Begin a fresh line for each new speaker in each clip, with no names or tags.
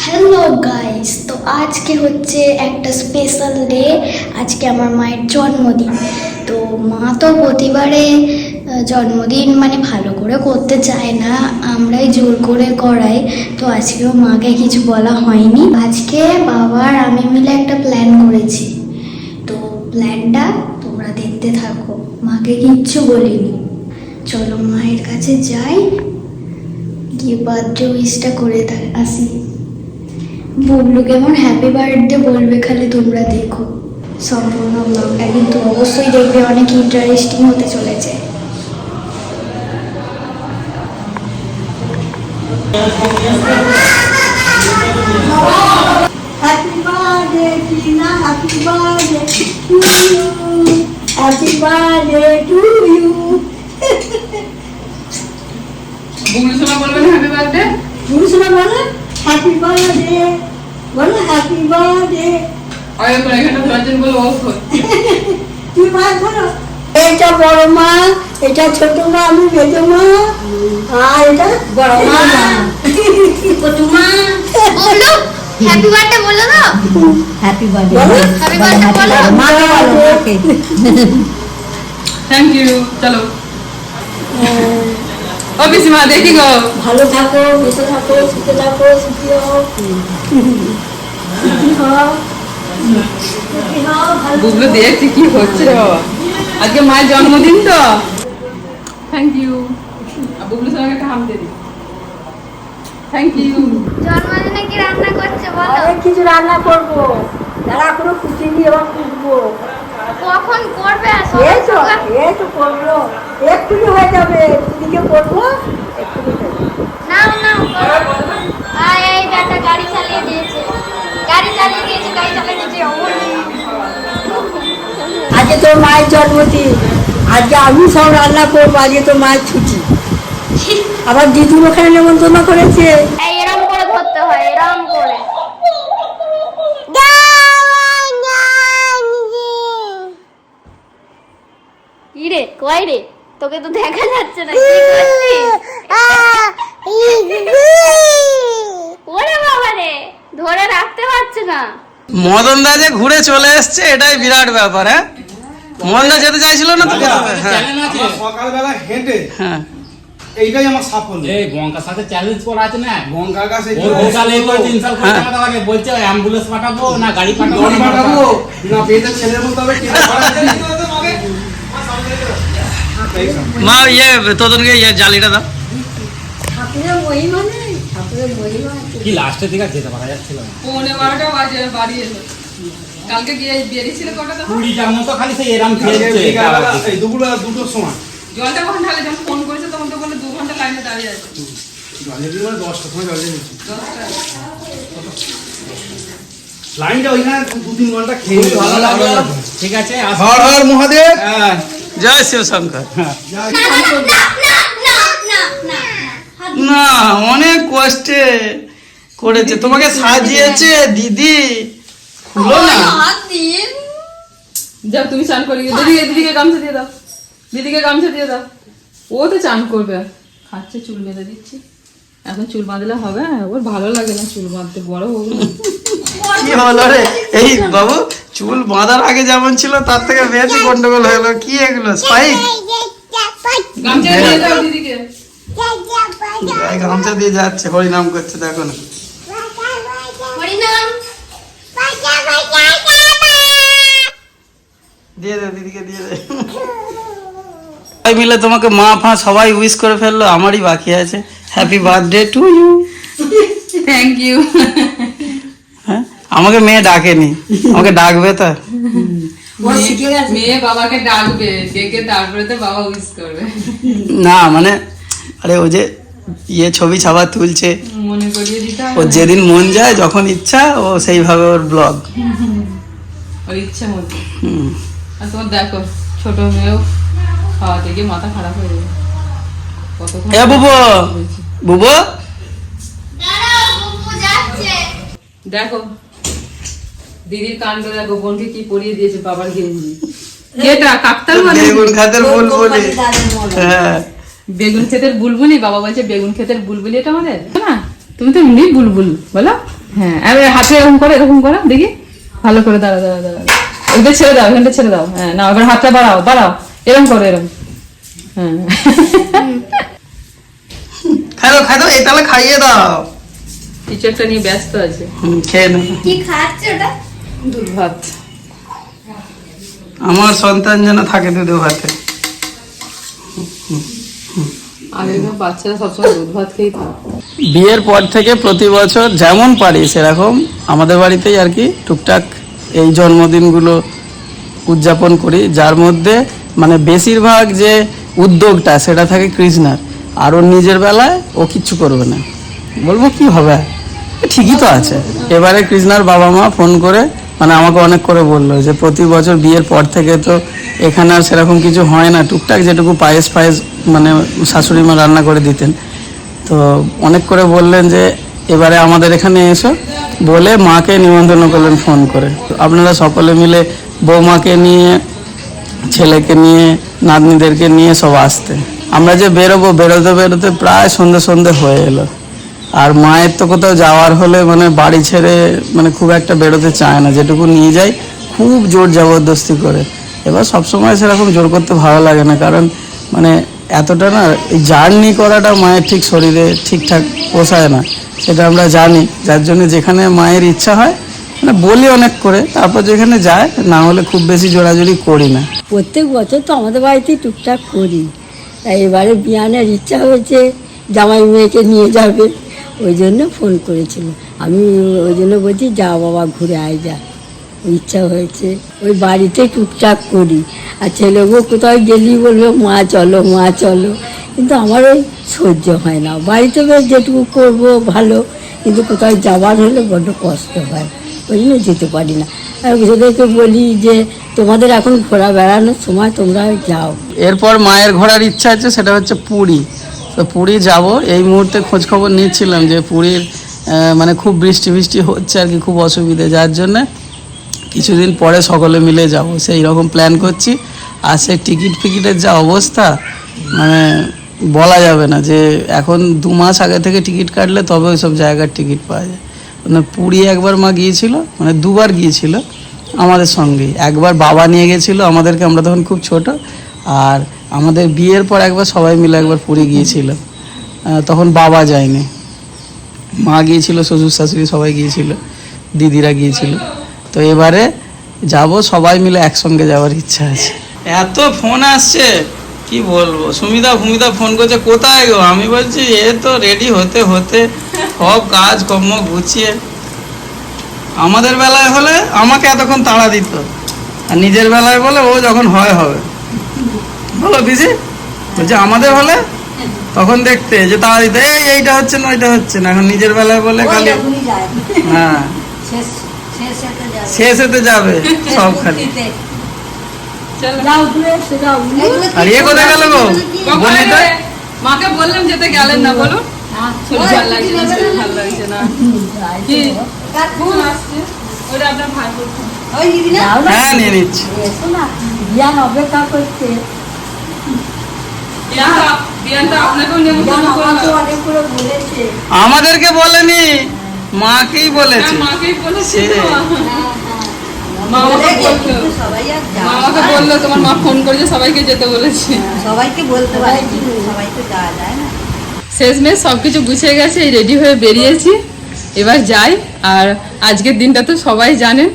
Hello guys তো আজকে হচ্ছে একটা স্পেশাল ডে আজকে আমার মায়ের জন্মদিন। তো মা তো প্রতিবারে জন্মদিন মানে ভালো করে করতে চায় না। আমরাই জোর করে করাই। তো আজকেও মাকে কিছু বলা হয়নি। আজকে বাবার আমি মিলে একটা প্ল্যান করেছি। তো প্ল্যানটা তোমরা দেখতে থাকো। মাকে কিচ্ছু বলিনি। চলো মায়ের কাছে যাই। গিয়ে বার্থডে উইশটা করে আসি। বলল কেমন হ্যাপি বার্থডে বলবে খালি তোমরা দেখো সম্পূর্ণ ব্লগটা কিন্তু অবশ্যই দেখবে অনেক ইন্টারেস্টিং হতে চলেছে
Happy birthday, Tina. Happy birthday to you. Happy birthday to you.
Bublu সোনা বলবেন হ্যাপি বার্থডে
বুঝলে বলো হ্যাপি বার্থডে বলো হ্যাপি বার্থডে
আগে করে এখানে ধরার বলে ও
তুমি মা ধরো এটা বড় মা এটা ছোট মা আমি বেজো মা আর এটা বড় মা। ছোট মা
বলল হ্যাপি বার্থডে বলল না
হ্যাপি বার্থডে
বলো।
হ্যাপি বার্থডে বলো।
বলো।
থ্যাংক ইউ চলো। ও পিসিমা দেখি গো।
ভালো থাকো বেঁচে থাকো সুখে থাকো। সুখী হও
বুবলু দেখছি কি হচ্ছে রে বাবা। আজকে মায়ের জন্মদিন তো। থ্যাংক ইউ বুবলু সোনাকে একটা হাম দিয়ে থ্যাংক ইউ
জন্মদিনে কি রান্না করছে বলো?
কিছু রান্না করব। তারা এখনও কুচিনি এবার কুটবো
কখন করবে
এই তো এই তো করল। এক্ষুনি হয়ে যাবে। দিদিকে করব।
নাও নাও আয় এই বেটা গাড়ি
তোর মায়ের জন্মদিন। আজকে আমি সব রান্না করব আজকে তোর মায়ের ছুটি। আবার দিদুর ওখানে নেমন্তন্ন করেছে।
এরম করে ধরতে হয় এরম করে। কি রে কই রে? তোকে তো দেখা যাচ্ছে না কি ওরে বাবা রে ধরে রাখতে পারছে না।
মদন দা যে ঘুরে চলে এসছে এটাই বিরাট ব্যাপার হ্যাঁ? মদন দা যেতে চাইছিল না তো হ্যাঁ।
সকালবেলা হেঁটে
হ্যাঁ।
এইটাই আমার সাফল্য।
এই বঙ্কার সাথে চ্যালেঞ্জ করা আছে না?
কাছে
তিন সাল করতে বলছে অ্যাম্বুলেন্স পাঠাবো না গাড়ি পাঠাবো
গাড়ি পাঠাবো। না ছেলের মতো হবে।
মা ইয়ে তোদেরকে ইয়ে জালিটা দাও।
ঠাকুরের মহিমা নেই ঠাকুরের মহিমা
কি লাস্টের দিকে আর যেতে পারা যাচ্ছিল না।
পৌনে বারোটা বাজে বাড়ি এলো। কালকে গিয়ে বেরিয়েছিল কটা তখন?
কুড়িটার মতো খালি সেই এরাম খেলছে
এই দুপুরবেলা দুটোর সময়।
জলটা কখন ঢালে? যখন ফোন করেছে তখন তো বলে দু ঘণ্টা লাইনে দাঁড়িয়ে আছে।
মানে দশটার সময় লাইনটা ওইখানে দু তিন ঘণ্টা খেয়ে ভালো লাগল।
ঠিক আছে আস-
হর হর মহাদেব।
হ্যাঁ। জয় শিব শঙ্কর। না অনেক কষ্টে করেছে। তোমাকে সাজিয়েছে দিদি। খুলো না
যাও তুমি চান করি দিদিকে দিদিকে গামছা দিয়ে দাও। দিদিকে গামছা দিয়ে দাও। ও তো চান করবে। খাচ্ছে চুল বেঁধে দিচ্ছি। এখন চুল বাঁধলে হবে ওর ভালো লাগে না চুল বাঁধতে বড় হোক
কি হলো রে? এই বাবু চুল বাঁধার আগে যেমন ছিল তার থেকে বেশি গন্ডগোল হলো কি এগুলো? স্পাইক
গামছা দিয়ে
গামছা দিয়ে যাচ্ছে হরিনাম করছে দেখো না দিয়ে দে দিদিকে দিয়ে দে। সবাই মিলে তোমাকে মা ফা সবাই উইশ করে ফেলল আমারই বাকি আছে। Happy birthday to you
thank you
হ্যাঁ? আমাকে মেয়ে ডাকেনি। আমাকে ডাকবে তো।
মেয়ে বাবাকে ডাকবে ডেকে তারপরে তো বাবা উইশ করবে।
না মানে আরে ও যে ইয়ে ছবি ছাপা তুলছে
মনে
ও যেদিন মন যায় যখন ইচ্ছা ও সেইভাবে ওর ব্লগ
ওর ইচ্ছা মতো। আর তোমার দেখো ছোট মেয়েও খাওয়াতে গিয়ে মাথা খারাপ হয়ে যাবে।
এ বুবু! বুবু!
দেখো দিদির কাণ্ড দেখো বোনকে কি পরিয়ে দিয়েছে বাবার গেঞ্জি যেটা কাকতাল মানে?
বেগুন খাতের বুলবুলি। হ্যাঁ।
বেগুন ক্ষেতের বুলবুলি বাবা বলছে বেগুন ক্ষেতের বুলবুলি এটা আমাদের না? তুমি তো এমনি বুলবুল বলো? হ্যাঁ আরে হাতে এরকম করো এরকম করো দেখি। ভালো করে দাঁড়া দাঁড়া দাঁড়া। ওইটা ছেড়ে দাও এখানটা ছেড়ে দাও। হ্যাঁ না এবার হাতটা বাড়াও বাড়াও। এরকম করো এরকম হ্যাঁ।
খাই দাও খাই দাও তাহলে খাইয়ে দাও।
কিছু একটা নিয়ে ব্যস্ত আছে।
হুম, খেয়ে নাও।
কি খাচ্ছে ওটা?
দুধ ভাত
আমার সন্তান যেন থাকে দুধ ভাতে
বাচ্চারা সবসময় দুধ ভাত থাকে।
বিয়ের পর থেকে প্রতি বছর যেমন পারি সেরকম আমাদের বাড়িতেই আর কি টুকটাক এই জন্মদিনগুলো উদযাপন করি, যার মধ্যে মানে বেশিরভাগ যে উদ্যোগটা সেটা থাকে কৃষ্ণার। আর ওর নিজের বেলায় ও কিচ্ছু করবে না। বলব কি হবে? ঠিকই তো আছে। এবারে কৃষ্ণার বাবা মা ফোন করে মানে আমাকে অনেক করে বলল যে, প্রতি বছর বিয়ের পর থেকে তো এখানে আর সেরকম কিছু হয় না। টুকটাক যেটুকু পায়েস পায়েস মানে শাশুড়ি মা রান্না করে দিতেন। তো অনেক করে বললেন যে এবারে আমাদের এখানে এসো বলে মাকে নিমন্ত্রণ করলেন, ফোন করে। আপনারা সকলে মিলে বৌমাকে নিয়ে, ছেলেকে নিয়ে, নাতনিদেরকে নিয়ে সব আসতে। আমরা যে বেরোবো, বেরোতে বেরোতে প্রায় সন্ধে সন্ধে হয়ে এলো। আর মায়ের তো কোথাও যাওয়ার হলে মানে বাড়ি ছেড়ে মানে খুব একটা বেরোতে চায় না। যেটুকু নিয়ে যায়, খুব জোর জবরদস্তি করে। এবার সবসময় সেরকম জোর করতে ভালো লাগে না। কারণ মানে এতটা না, এই জার্নি করাটা মায়ের ঠিক শরীরে ঠিকঠাক পোষায় না। সেটা আমরা জানি, যার জন্য যেখানে মায়ের ইচ্ছা হয় মানে বলি অনেক করে, তারপর যেখানে যায়, না হলে খুব বেশি জোড়াজোড়ি করি না।
প্রত্যেক বছর তো আমাদের বাড়িতে টুকটাক করি। এবারে বিয়ানের ইচ্ছা হয়েছে, জামাই মেয়েকে নিয়ে যাবে, ওই জন্য ফোন করেছিল। আমি ওই জন্য বলছি যা বাবা, ঘুরে আয়, যা। ইচ্ছা হয়েছে। ওই বাড়িতে টুকটাক করি। আর ছেলেকেও কোথাও গেলি বলবে, মা, চলো মা, চলো। কিন্তু আমার ওই সহ্য হয় না। বাড়িতে বেশ যেটুকু করব, ভালো। কিন্তু কোথাও যাওয়ার হলে বড্ড কষ্ট হয়। ওই জন্য যেতে পারি না। আর ওদেরকে বলি যে, তোমাদের এখন ঘোরা বেড়ানোর সময় তোমরা যাও।
এরপর মায়ের ঘোরার ইচ্ছা আছে, সেটা হচ্ছে পুরী। তো পুরী যাব। এই মুহূর্তে খোঁজ খবর নিচ্ছিলাম যে পুরীর মানে খুব বৃষ্টি বৃষ্টি হচ্ছে আর কি, খুব অসুবিধে। যার জন্যে কিছুদিন পরে সকলে মিলে যাব। সেই রকম প্ল্যান করছি। আর সেই টিকিট ফিকিটের যা অবস্থা মানে বলা যাবে না যে এখন দু মাস আগে থেকে টিকিট কাটলে তবে ওই সব জায়গার টিকিট পাওয়া যায়। মানে পুরী একবার মা গিয়েছিল মানে দুবার গিয়েছিল আমাদের সঙ্গেই। একবার বাবা নিয়ে গেছিল, আমাদেরকে, আমরা তখন খুব ছোট, আর আমাদের বিয়ের পর একবার সবাই মিলে একবার পুরী গিয়েছিল। তখন বাবা যায়নি। মা গিয়েছিল, শ্বশুর শাশুড়ি সবাই গিয়েছিল, দিদিরা গিয়েছিল। তো এবারে যাব সবাই মিলে একসঙ্গে যাওয়ার ইচ্ছা আছে। এত ফোন আসছে কি বলব? সুমিতা ভূমিতা ফোন করছে কোথায় গো? আমি বলছি এ তো রেডি হতে হতে সব কাজ কর্ম গুছিয়ে। আমাদের বেলায় হলে আমাকে এতক্ষণ তাড়া দিত আর নিজের বেলায় বলে ও যখন হয় হবে। বলো দিদি বলছে আমাদের হলে? তখন দেখতে যে তাড়া দিতে এই এইটা হচ্ছে না ওইটা হচ্ছে না। এখন নিজের বেলায় বলে খালি হ্যাঁ। শেষ হতে যাবে সব খালি। আর ইয়ে কোথায় গেল গো?
মাকে বললাম যেতে গেলেন না বলো।
হ্যাঁ নিয়ে নিচ্ছি।
অপেক্ষা করছে।
আমাদেরকে বলেনি মাকেই বলেছে।
মাকেই বলেছে বলল। তোমার মা ফোন করেছে সবাইকে যেতে বলেছে।
সবাইকে বলতে পারে কিন্তু সবাই যাওয়া যায় না।
শেষমেশ সব কিছু গুছিয়ে গেছে রেডি হয়ে বেরিয়েছি। এবার যাই আর আজকের দিনটা তো সবাই জানেন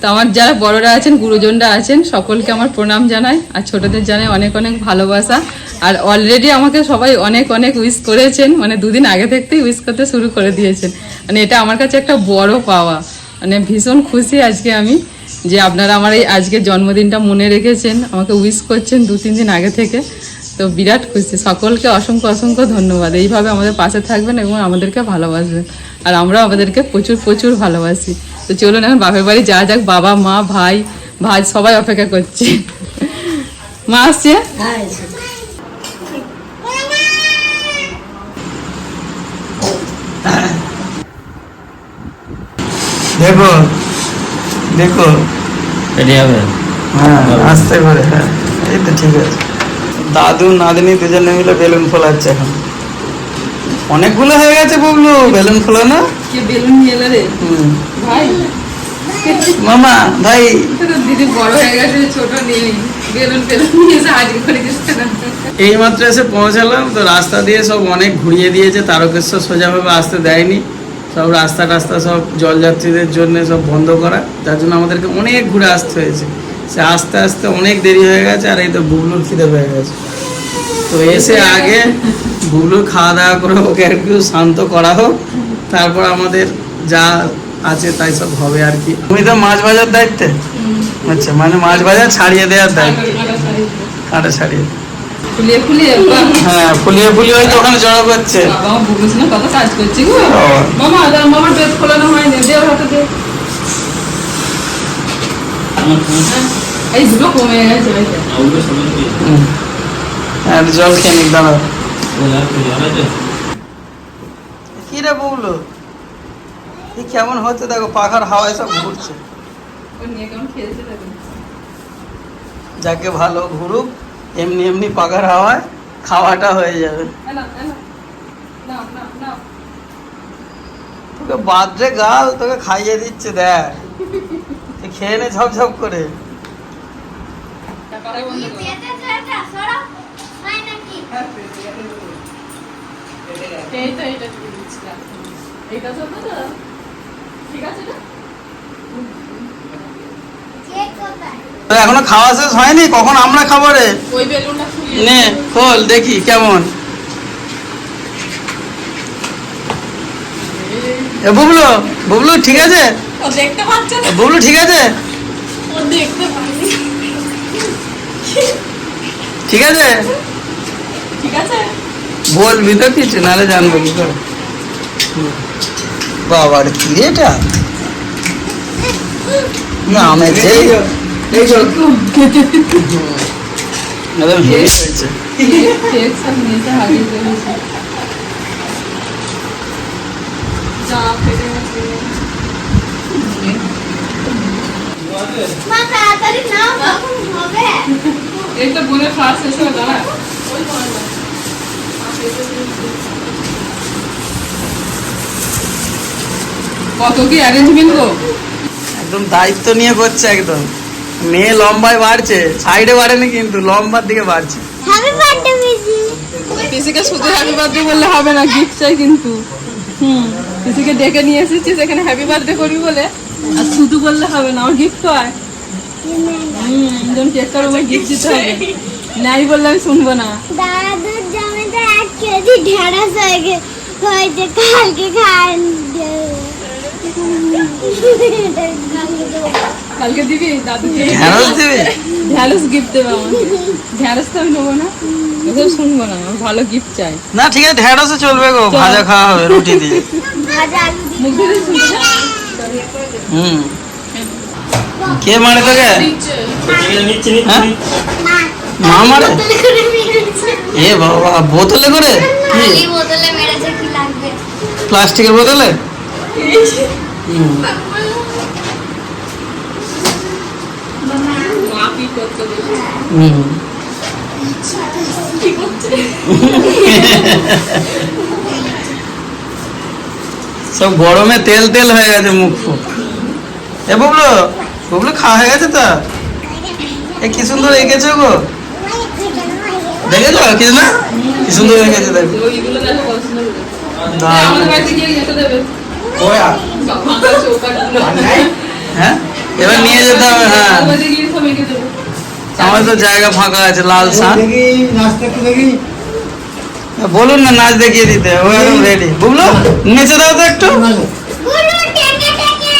তো আমার যারা বড়রা আছেন গুরুজনরা আছেন সকলকে আমার প্রণাম জানাই আর ছোটদের জানাই অনেক অনেক ভালোবাসা। আর অলরেডি আমাকে সবাই অনেক অনেক উইশ করেছেন মানে দুদিন আগে থাকতেই উইশ করতে শুরু করে দিয়েছেন। মানে এটা আমার কাছে একটা বড় পাওয়া। মানে ভীষণ খুশি আজকে আমি যে আপনারা আমার এই আজকে জন্মদিনটা মনে রেখেছেন, আমাকে উইশ করছেন দু, তিন দিন আগে থেকে। তো বিরাট খুশি। সকলকে অসংখ্য অসংখ্য ধন্যবাদ। এইভাবে আমাদের পাশে থাকবেন এবং আমাদেরকে ভালোবাসবেন। আর আমরা আমাদেরকে প্রচুর প্রচুর ভালোবাসি। তো চলুন এখন বাপের বাড়ি যা যাক। বাবা, মা, ভাই ভাই, সবাই অপেক্ষা করছে। মা আসছে?
হ্যাঁ
দেখো দেখো।
রেডি হবে?
হ্যাঁ আস্তে করে হ্যাঁ এই তো ঠিক আছে। দাদু নাতনি দুজনে মিলে বেলুন ফোলাচ্ছে এখন। অনেকগুলো হয়ে গেছে বুবলু বেলুন খোলো না?
কে বেলুন নিয়ে এলো রে?
হুম।
ভাই।
মামা ভাই।
দিদি বড় হয়ে গেছে ছোট নেই বেলুন বেলুন নিয়ে সাহায্য করে দিচ্ছে না।
এইমাত্র এসে পৌঁছালাম তো রাস্তা দিয়ে সব অনেক ঘুরিয়ে দিয়েছে তারকেশ্বর সোজাভাবে আসতে দেয়নি। সব রাস্তা টাস্তা সব জলযাত্রীদের জন্য সব বন্ধ করা যার জন্য আমাদেরকে অনেক ঘুরে আসতে হয়েছে। সে আস্তে আস্তে অনেক দেরি হয়ে গেছে আর এই তো বুবলুর খিদে হয়ে গেছে। তো এসে আগে বুবলুর খাওয়া দাওয়া করে ওকে একটু শান্ত করা হোক তারপর আমাদের যা আছে তাই সব হবে আর কি। তুমি তো মাছ ভাজার দায়িত্বে? আচ্ছা মানে মাছ ভাজা ছাড়িয়ে দেওয়ার দায়িত্ব? কাটা ছাড়িয়ে
ফুলিয়ে ফুলিয়ে
হ্যাঁ ফুলিয়ে ফুলিয়ে হয়তো ওখানে জড়ো করছে।
বাবা না কত কাজ করছি গো। মামা দাও মামার বেদ খোলানো হয়নি দে ওর হাতে দে। হ্যাঁ, এই দুটো কমে গেছে।
আর জল খেয়ে নিক দাঁড়াও। কি রে বউলো কি কেমন হচ্ছে দেখো পাখার হাওয়ায় সব ঘুরছে। যাকে ভালো ঘুরুক এমনি এমনি পাকার হাওয়ায় খাওয়াটা হয়ে যাবে।
না না না না না
তোকে বাদরে গাল তোকে খাইয়ে দিচ্ছে দেখ। খেয়ে নে ঝপঝপ করে।
এইটা এইটা তো তো। ঠিক আছে না
তো এখনও খাওয়া শেষ হয়নি? কখন আমরা খাব রে
ওই বেলুনটা ফুলিয়ে
নে খোল দেখি কেমন। বুবলু বুবলু ঠিক আছে?
ও দেখতে পাচ্ছে না।
এ বুবলু ঠিক আছে?
ও দেখতে পায়নি
ঠিক আছে? বলবি তো কিছু নাহলে জানব কি করে। বাবার কি এটা? না আমি যেই একদম হেভি হয়েছে।
কেক সব নিচে হারিয়ে ফেলেছে যা ফেটে গেছে এইটা বোনের খাওয়া শেষ হয়ে দাঁড়া ওই পড়া কত কি অ্যারেঞ্জমেন্ট গো?
একদম দায়িত্ব নিয়ে করছে একদম। মেয়ে লম্বায় বাড়ছে সাইডে বাড়েনি কিন্তু লম্বার দিকে বাড়ছে।
পিসিকে শুধু হ্যাপি বার্থডে বললে হবে না গিফট চাই কিন্তু। হুম পিসিকে ডেকে নিয়ে এসেছিস এখানে হ্যাপি বার্থডে করবি বলে। আর শুধু বললে হবে না আমার গিফট হয়। হুম যখন কেক কাটবো গিফট দিতে হবে। নাই বললে আমি শুনব না।
দাদুর জমিতে এক কেজি ঢেঁড়স হয়ে গে- হয়েছে কালকে খান
কালকে দিবি? দাদুকে
ঢ্যাঁড়স দিবি?
ঢ্যাঁড়স গিফট দেবে আমাকে। ঢ্যাঁড়স তো আমি নেব না। ওসব শুনব না আমার ভালো গিফট চাই।
না ঠিক আছে ঢেঁড়সে চলবে গো ভাজা খাওয়া হবে রুটি দিয়ে।
মুখ
হুম। কে মারে তোকে? হ্যাঁ?
মা
মা মারে
বোতলে করে?
এ বাবা বোতলে করে প্লাস্টিকের বোতলে? হুম।
মা কি করতে দেবে
হুম।
কি করছে
সব গরমে তেল তেল হয়ে গেছে মুখ ফুক। এ বুবলু বুবলু খাওয়া হয়ে গেছে তো? এ কি সুন্দর এঁকেছো গো? দেখেছ? কিছু না? কি সুন্দর এঁকেছে দেখো।
দেখো
হ্যাঁ? এবার নিয়ে যেতে হবে হ্যাঁ।
আমাদের গিয়ে সব এঁকে দেবো
আমার তো জায়গা ফাঁকা আছে লাল শাক
দেখি নাচতে একটু দেখি
বলুন না নাচ দেখিয়ে দিতে ও একদম রেডি বুবলু নেচে দাও তো একটু
গুরু টেনে টেনে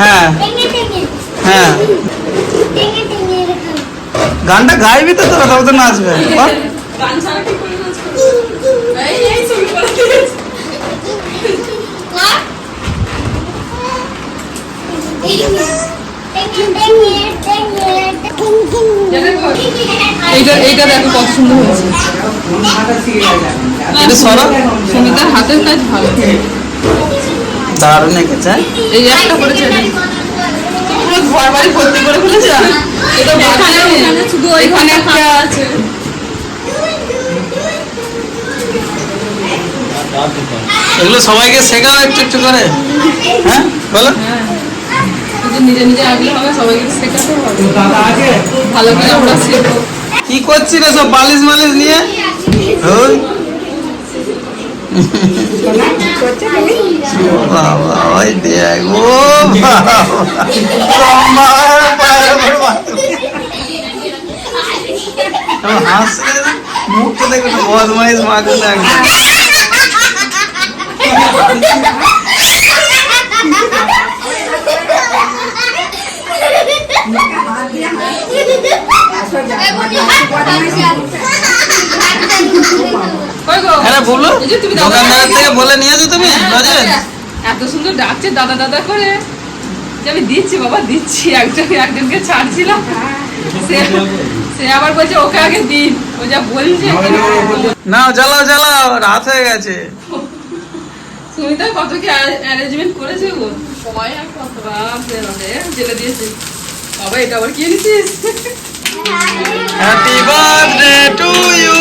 হ্যাঁ
টেনে টেনে
হ্যাঁ
টেনে টেনে এরকম
গানটা গাইবি তো তোরা তবে তো নাচবে বল।
গান এইটা এইটা দেখো কত সুন্দর হয়েছে।
এটা
সুমিতার হাতের কাজ ভালো।
দারুণ এঁকেছে।
এই একটা করেছে এটা। পুরো ঘর বাড়ি ভর্তি করে ফেলেছে। এটা শুধু ওইখানে একটা আছে।
এগুলো সবাইকে শেখাও একটু একটু করে। হ্যাঁ বলো। কি করছি রে সব বালিশ মালিশ নিয়ে? ওই। বাবা ওই দেখ ও বাবা আমার পায়ের উপর মাথা। কেমন হাসছে রে? মুখটা দেখো না, বদমাইশ মাগুন একদম
কই গো
হ্যাঁ বলো।
এই যে তুমি দাদা
দোকানদারের থেকে বলে নিয়েছো তুমি?
এত সুন্দর ডাকছে দাদা দাদা করে। আমি দিচ্ছি বাবা দিচ্ছি। একজন একজনকে ছাড়ছিলাম। সে সে আবার বলছে ওকে আগে দিন। ও যা বলছে
নাও জ্বালাও জ্বালাও রাত হয়ে গেছে।
সুমিতা কত কি অ্যারেঞ্জমেন্ট করেছে গো? সময় আর কত? বাপ জেলে দিয়েছে। বাবা এটা আবার কি এনেছিস?
Happy birthday to you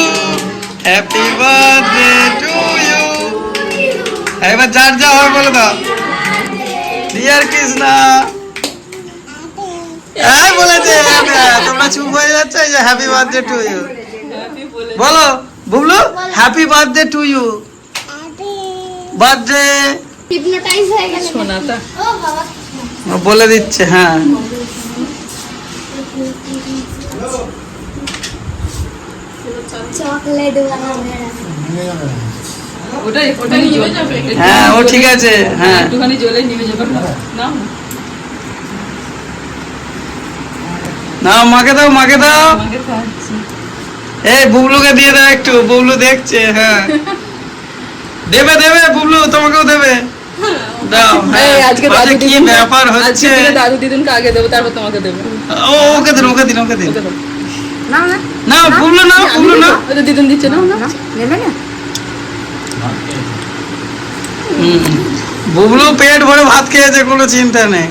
happy birthday to you এবার যার যা হয় বলে দাও। ডিয়ার কৃষ্ণা হ্যাঁ বলেছে হ্যাঁ, তোমরা চুপ হয়ে যাচ্ছে এই যে হ্যাপি বার্থডে টু ইউ বলো Bublu happy birthday to you birthday
hypnotise হয়ে গেল
সোনাটা।
ও বাবা।
বলে দিচ্ছে হ্যাঁ।
চকলেট
ওটাই ওটাই নিয়ে যাবে।
হ্যাঁ ও ঠিক আছে হ্যাঁ।
একটুখানি যাবে। না
নাও। মাকে দাও মাকে দাও। এই বুবলুকে দিয়ে দাও একটু বুবলু দেখছে হ্যাঁ। দেবে দেবে বুবলু তোমাকেও দেবে। হ্যাঁ।
আজকে
কি ব্যাপার হচ্ছে?
দাদু দিদুনকে আগে দেবো তারপর তোমাকে দেবো।
ওকে দিন ওকে দিন ওকে দিন।
ওকে
না। বুবলু না বুবলু না।
দিদুন দিচ্ছে না না?
হুম। বুবলু পেট ভরে ভাত খেয়েছে কোনো চিন্তা নেই।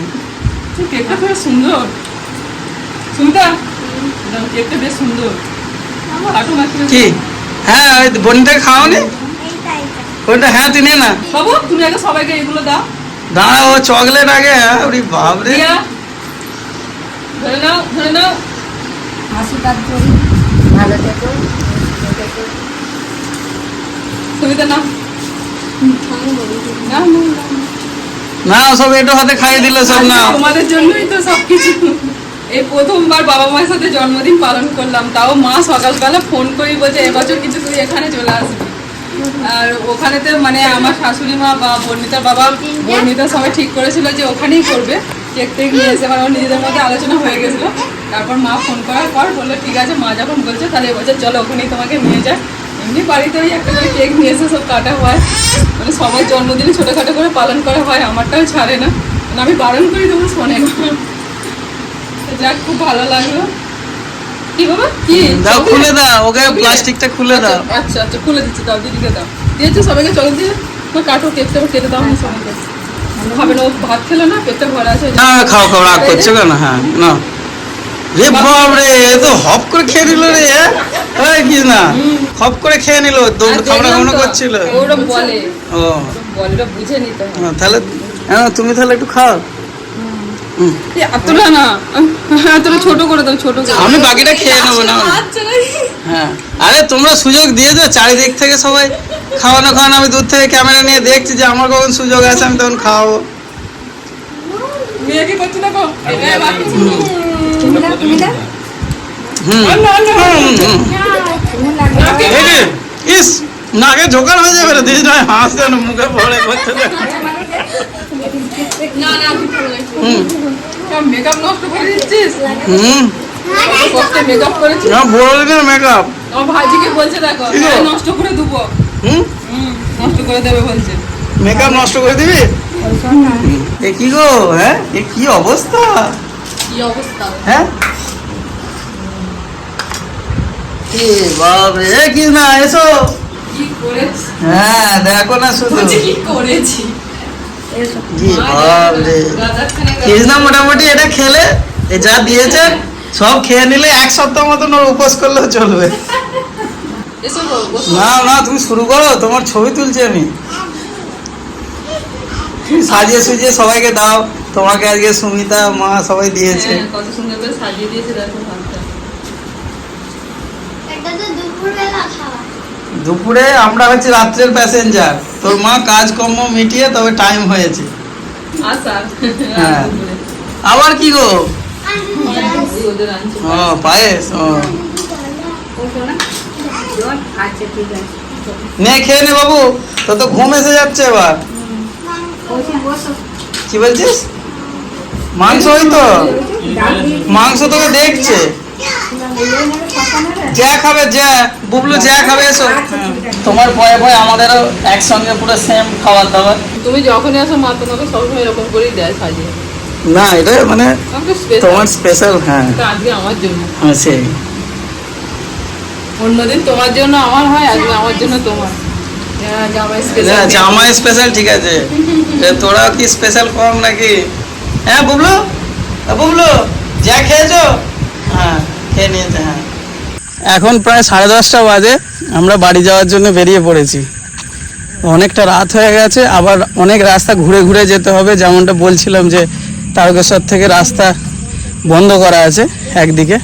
কেকটা বেশ সুন্দর। সুমিতা? কেকটা বেশ সুন্দর।
কি? হ্যাঁ ওই বোনটা খাওনি বোনটা হ্যাঁ তুই নে? না
বাবু তুমি আগে সবাইকে এগুলো দাও।
দাঁড়া ও চকলেট আগে হ্যাঁ ওরে বাপরে।
দিয়া। ধরে নাও ধরে নাও।
আশীর্বাদ করি ভালো থেকো
সুমিতা নাও।
না সব একটু হাতে খাইয়ে দিল সব না
তোমাদের জন্যই তো সবকিছু এই প্রথমবার বাবা মায়ের সাথে জন্মদিন পালন করলাম তাও মা সকালবেলা ফোন করি বলছে এবছর কিছু তুই এখানে চলে আসবি। আর ওখানেতে মানে আমার শাশুড়ি মা বা বর্ণিতার বাবা বর্ণিতার সবাই ঠিক করেছিল যে ওখানেই করবে। কেক টেক নিয়ে এসে মানে নিজেদের মধ্যে আলোচনা হয়ে গেছিল। তারপর মা ফোন করার পর বলল, ঠিক আছে, মা যখন বলছে তাহলে এবছর চলো, ওখানেই তোমাকে নিয়ে যায় এমনি বাড়িতে ওই একটা করে কেক নিয়ে এসে সব কাটা হয়। মানে সবার জন্মদিনে ছোটোখাটো করে পালন করা হয়, আমারটাও ছাড়ে না। মানে আমি বারণ করি তবু শোনে না। যাক, খুব ভালো লাগল। কি বাবা? কি?
দাও খুলে দাও ওকে প্লাস্টিকটা খুলে দাও।
আচ্ছা, আচ্ছা আচ্ছা খুলে দিচ্ছি দাও দিদিকে দাও। দিয়েছ সবাইকে চকলেট দিয়ে কাটো আবার কেটে দাও সবাইকে খাবে না ও ভাত খেলো না পেটটা ভরা আছে
না খাও খাও রাগ করছ কেন? হ্যাঁ না। রে বাপ রে এ তো হপ করে খেয়ে নিল রে এই কি না হপ করে খেয়ে নিল দৌড় খাবড়া খাবড়া করছিল।
ওরা বলে।
ও।
বলে বুঝে নিতে হ্যাঁ,
তাহলে হ্যাঁ, তুমি তাহলে একটু খাও।
এতটা না। এতটা ছোট করে দাও ছোট করে।
আমি বাকিটা খেয়ে নেব না।
আচ্ছা
হ্যাঁ। আরে তোমরা সুযোগ দিয়েছ চারিদিক থেকে সবাই খাওয়ানো খাওয়ানো। আমি দূর থেকে ক্যামেরা নিয়ে দেখছি যে আমার কখন সুযোগ আছে আমি তখন খাওয়াবো। ইস নাকে ঝোকার হয়ে যাবে রে দিস নয় হাস যেন মুখে পড়ে করতে
না না
হুম।
মেকআপ নষ্ট করে দিচ্ছিস?
হুম।
মেকআপ করেছিস?
না বড় দিনের মেকআপ
আমার ভাইজিকে বলছে দেখো? হ্যাঁ, নষ্ট করে দেবো
হুম?
হুম নষ্ট করে দেবে বলছে।
মেকআপ নষ্ট করে দিবি? এ কি গো হ্যাঁ? এ কি অবস্থা?
কি অবস্থা?
হ্যাঁ? এ এ কি না এসো।
কি
হ্যাঁ দেখো না শুধু।
কি করেছি
কি বাপ রে
গাদারখানে
কৃষ্ণা মোটামুটি এটা খেলে এ যা দিয়েছে সব খেয়ে নিলে এক সপ্তাহ মতন ওর উপোস করলেও চলবে। না না তুমি শুরু করো তোমার ছবি তুলছি আমি। তুমি সাজিয়ে সুজিয়ে সবাইকে দাও তোমাকে আজকে সুমিতা মা সবাই দিয়েছে।
হ্যাঁ, কত সুন্দর করে সাজিয়ে দিয়েছে দেখো ভাতটা
এটা তো দুপুরবেলা খাওয়া।
দুপুরে আমরা হচ্ছে রাত্রের প্যাসেঞ্জার তোর মা কাজকর্ম মিটিয়ে তবে টাইম হয়েছে। হ্যাঁ। আবার কি গো? ও পায়েস ও।
আচ্ছা
নে খেয়ে নে বাবু তো তো ঘুম এসে যাচ্ছে এবার। কি বলছিস? মাংস ওই তো। মাংস তোকে দেখছে। যা খাবে যা বুবলু যা খাবে এসো। তোমার ভয়ে ভয়ে আমাদেরও একসঙ্গে পুরো সেম খাবার দাবার।
তুমি যখনই আসো মা তোমাকে সবসময় এরকম করেই দেয় সাজিয়ে।
না এটা মানে
স্পেশাল
তোমার স্পেশাল হ্যাঁ।
আজকে আমার জন্য।
হ্যাঁ, সেই।
অন্যদিন তোমার জন্য আমার হয় আজকে আমার জন্য তোমার। হ্যাঁ, জামাই স্পেশাল
ঠিক আছে। তোরা কি স্পেশাল কম নাকি? হ্যাঁ বুবলু? বুবলু যা খেয়েছো? হ্যাঁ। খেয়ে নিয়েছে হ্যাঁ। এখন প্রায় সাড়ে দশটা বাজে, আমরা বাড়ি যাওয়ার জন্য বেরিয়ে পড়েছি। অনেকটা রাত হয়ে গেছে, আবার অনেক রাস্তা ঘুরে ঘুরে যেতে হবে, যেমনটা বলছিলাম যে তারকেশ্বর থেকে রাস্তা বন্ধ করা আছে একদিকে।